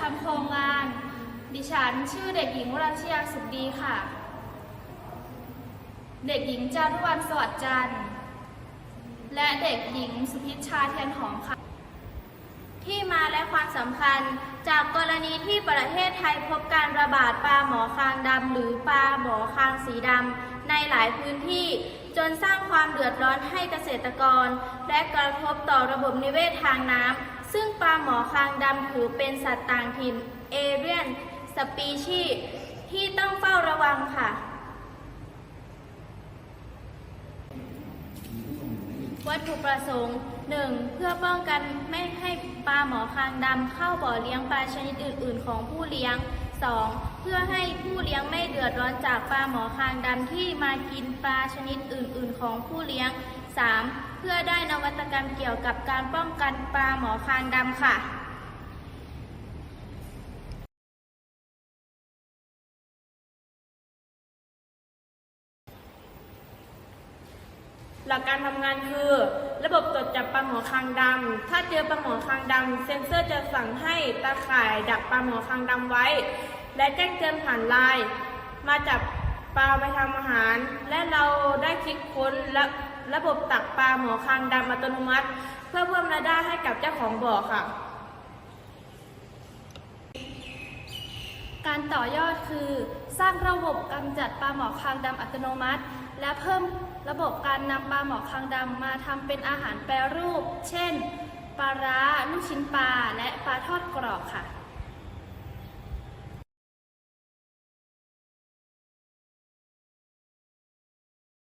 ทำโครงการดิฉันชื่อเด็กหญิงวรัชยาสุขดีค่ะ เด็กหญิงจารุวรรณสวัสดิ์จันทร์ และเด็กหญิงสุพิชชาเทียนหอมค่ะ ที่มาและความสำคัญจากกรณีที่ประเทศไทยพบการระบาดปลาหมอคางดำหรือปลาหมอคางสีดำในหลายพื้นที่จนสร้างความเดือดร้อนให้เกษตรกร และกระทบต่อระบบนิเวศทางน้ำ ซึ่งปลาหมอคางดำถือเป็นสัตว์ต่างถิ่นเอเรียนสปีชีที่ต้องเฝ้าระวังค่ะ วัตถุประสงค์ 1. เพื่อป้องกันไม่ให้ปลาหมอคางดำเข้าบ่อเลี้ยงปลาชนิดอื่น ๆ ของผู้เลี้ยง 2. เพื่อให้ผู้เลี้ยงไม่เดือดร้อนจากปลาหมอคางดำที่มากินปลาชนิดอื่น ๆ ของผู้เลี้ยง 3. เพื่อได้นวัตกรรมเกี่ยวกับการป้องกันปลาหมอคางดำค่ะหลักการทำงานคือ ระบบตรวจจับปลาหมอคางดำถ้าเจอปลาหมอคางดำเซ็นเซอร์จะสั่งให้ตาข่ายดักปลาหมอคางดำไว้ และแจ้งเตือนผ่านไลน์มาจับปลาไปทำอาหาร และเราได้คลิกค้นและ ระบบตักปลาหมอคางดำอัตโนมัติ เพื่อเพิ่มรายได้ให้กับเจ้าของบ่อค่ะ การต่อยอดคือ สร้างระบบกำจัดปลาหมอคางดำอัตโนมัติ และเพิ่มระบบการนำปลาหมอคางดำมาทำเป็นอาหารแปรรูป เช่นปลาร้าลูกชิ้นปลาและปลาทอดกรอบค่ะ